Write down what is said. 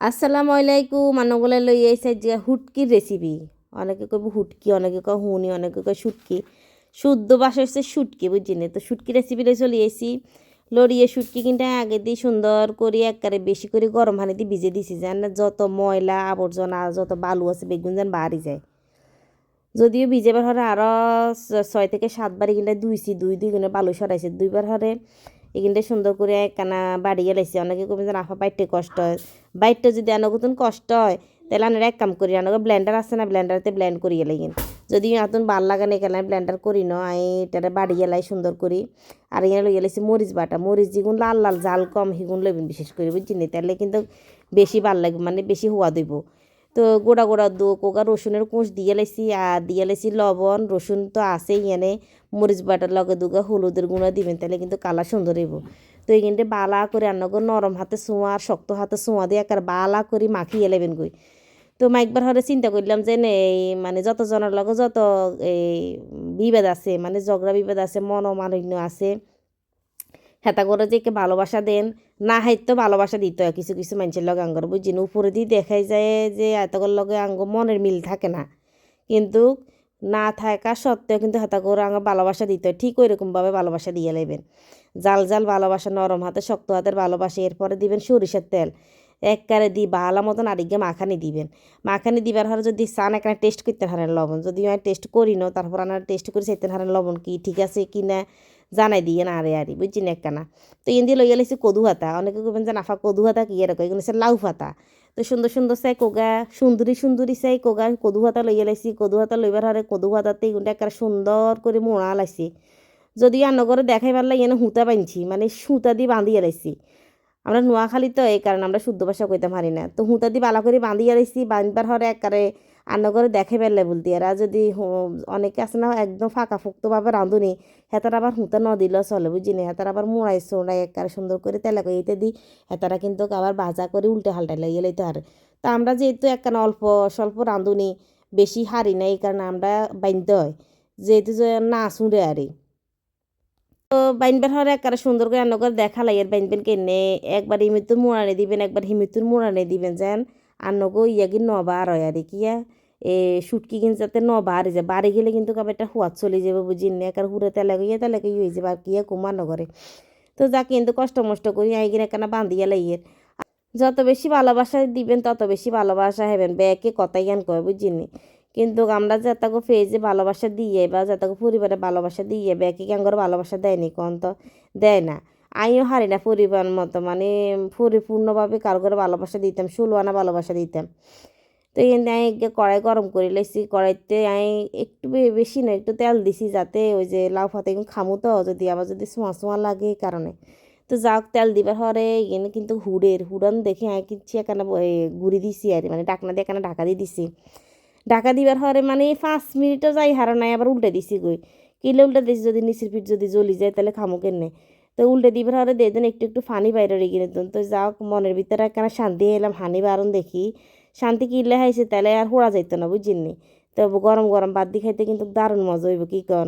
আসসালামু আলাইকুম। মানুষগুলো লই আইসে যে হুটকির রেসিপি অনেকে কইব হুটকি, অনেকে কয় হুনি, অনেকে কয় শুটকি। শুদ্ধ বাসা হচ্ছে শুটকি বুঝছি না? তো শুটকি রেসিপি লই চলে আইসি লড়িয়ে শুটকি কিন্তু আগে দিয়ে সুন্দর করে একবারে বেশি করে গরম পানি দিয়ে ভিজে দিছি, যেন যত ময়লা, আবর্জনা, যত বালু আছে, বেগুন যেন বাড়ি যায়। যদিও ভিজেবার হরে আরও ছয় থেকে সাতবার এখানটা ধুইছি, দুই দুই গুণে বালু সরাইছে। দুইবার হরে এখানটা সুন্দর করে একখানা বাড়িয়ে লাইছি অনেকে কমে যেন আফা বাইটে কষ্ট হয়। বাইটটা যদি আনকতুন কষ্ট হয়, তাহলে আনারা এক কাম করি আনকে ব্লেন্ডার আছে না ব্লেন্ডারতে ব্লেন্ড করিয়ে লাগিন যদি আতুন ভালো লাগে না এখানে ব্লেন্ডার করি ন আই এটারে বাড়িয়ে লাই সুন্দর করি। আর এখানে লইয়া লাইছি মরিচ বাটা। মরিচ যেগুন লাল লাল, জাল কম, সেগুন লইবেন বিশেষ করে বুঝছি তাহলে কিন্তু বেশি ভালো লাগবে মানে বেশি হওয়া দিব। তো গোড়া গোড়া দু কোকা, রসুনের কুঁচ দিয়ে লাইছি, আর দিয়ে লাইছি লবণ, রসুন তো আছেই এনে মরিচ বাটার লগে দুগা হলুদের গুঁড়া দিবেন, তাহলে কিন্তু কালার সুন্দর হইব। তো এইখানটা বালা করে রান্নাগর নরম হাতে ছোঁয়া আর শক্ত হাতে ছোঁয়া দিয়ে একবার বালা করে মাখিয়ে লেবেন গই। তো মাইকবার হরে চিন্তা করলাম যে এই মানে যত জনের লগে যত এই বিভেদ আছে মানে ঝগড়া বিভেদ আছে, মনোমালিন্য আছে হেতা করে যে কে ভালোবাসা দেন, না হাইতো ভালোবাসা দিতে। কিছু কিছু মানুষের লগে আঙ্গর বুঝছি না। উপরে দিয়ে দেখাই যায় যে এতগুলোর লগে আঙ্গ মনের মিল থাকে না। কিন্তু না থাকা সত্ত্বেও কিন্তু হেতা করে আঙ্গ ভালোবাসা দিতে। ঠিক ওই রকমভাবে ভালোবাসা দিয়ে লাইবেন জাল জাল ভালোবাসা, নরম হাতে, শক্ত হাতের ভালোবাসা। এরপরে দিবেন সরিষার তেল। একবারে দি বালা মতন আরিগে মাখানি দিবেন। মাখানি দিবার হারে যদি চান এখানে টেস্ট করতে হারেন লবণ। যদি আমি টেস্ট করি না তারপর আনার টেস্ট করে চাইতে হারেন লবণ কি ঠিক আছে কি না। জানাই দিয়ে না আরে আরি বুঝছি না একখানা। তো এন দিয়ে লইয়া লাইছি কদু হাতা। অনেকে কবেন যে, নাফা, কদু হাতা কি এরকম? এগুলো হচ্ছে লাউ পাতা তো সুন্দর সুন্দর চাই কোগা, সুন্দরী সুন্দরী চাই কোগা, কদু হাতা লইয়া লাইছি। কদু হাতা লইবার হারে কদু হাতাতে এগুলো একটা সুন্দর করে মোড়া লাইছি। যদি আন্ন করে দেখাই পারলে এনে হুঁতা বাঁধছি মানে সুতা দিয়ে বাঁধিয়ে লাইছি। আমরা নোয়াখালী তো এই কারণে আমরা শুদ্ধ ভাষা কইতে পারি না। তো হুঁতা দিয়ে বালা করে বাঁধিয়ে লাইছি, বাঁধবার হরে একবারে আন্ন করে দেখে পেলে বলতে। আর যদি অনেকে আছে না, একদম ফাঁকা ফুক্তভাবে রাঁধুনি, হেতার আবার হুঁতা ন দিলেও চলে বুঝি না? হেতার আবার মোড়াই সোড়াই একবারে সুন্দর করে তেলে এতে দিই হেতারা কিন্তু আবার ভাজা করে উল্টে হালটাই লাগিয়ে লাইতে আর তা আমরা যেহেতু একখানা অল্প স্বল্প রাঁধুনি, বেশি হারি না এই কারণে আমরা বাঁধতে হয়, যেহেতু যে না শুঁড়ে আরে তো বাইনবার হরে একবারে সুন্দর করে রান্না করে দেখা লাগে বাইনবেন কেনে একবার হিমিতুর মোড়ানে দিবেন, একবার হিমিতুর মোড়ানে দিবেন, যেন আন্নগো ইয়াগি নবার হয় আর কিয়া এ শুটকি কিন্তু যাতে ন বাড়ি যায়। বাড়ি গেলে কিন্তু কবে একটা হুয়াত চলে যাবে বুঝি। নে একার হুড়ে তেলে গিয়ে তেলে গিয়ে হয়ে যাবে। আর কিয়া কুমার নগরে। তো যা কিন্তু কষ্ট মষ্ট করি আই কিনা কেনা বান্ধিয়া লাইয়ের যত বেশি ভালোবাসা দিবেন, তত বেশি ভালোবাসা হেবেন ব্যাকে কথাই জ্ঞান কয় বুঝিনি কিন্তু আমরা যাতাকে ফেজে ভালোবাসা দিয়ে বা যাতাকে পরিবারে ভালোবাসা দিয়ে ব্যাকে ক্যাঙ্গর ভালোবাসা দেয়নি কন তো? দেয় না। আমিও হারি না পরিবার মতো। মানে পরিপূর্ণভাবে কারও করে ভালোবাসা দিতাম, ষোলো আনা ভালোবাসা দিতাম। তো এই আমি কড়াই গরম করে লেছি, কড়াইতে আমি একটু বেশি না, একটু তেল দিছি যাতে ওই যে লাউ ফাতে খামু তো, যদি আবার যদি সোঁয়া সোঁয়া লাগে কারণে। তো যাক, তেল দিবার হরে এখানে কিন্তু হুড়ের, হুড়ান দেখে আমি কিনছি এখানে ঘুরি দিছি আর মানে ডাকনা দিয়ে এখানে ঢাকা দিয়ে দিছি। ঢাকা দিবার হরে মানে পাঁচ মিনিটও যাই হারো নাই, আবার উল্টে দিছি গই কিলে উল্টে দিছি, যদি নিচের পিঠ যদি জ্বলি যায় তাহলে খামো কেনে তো উল্টে দিবার হরে দিয়ে একটু একটু ফানি বাইরে রেগে নিত তো যাও মনের ভিতরে কেন শান্তি এলাম হানি বারণ দেখি। শান্তি কিনলে হাইছে তাহলে আর হোড়া যাইতো না বুঝিনি তো গরম গরম বাদ দি খাইতে কিন্তু দারুণ মজা হইব, কি কন?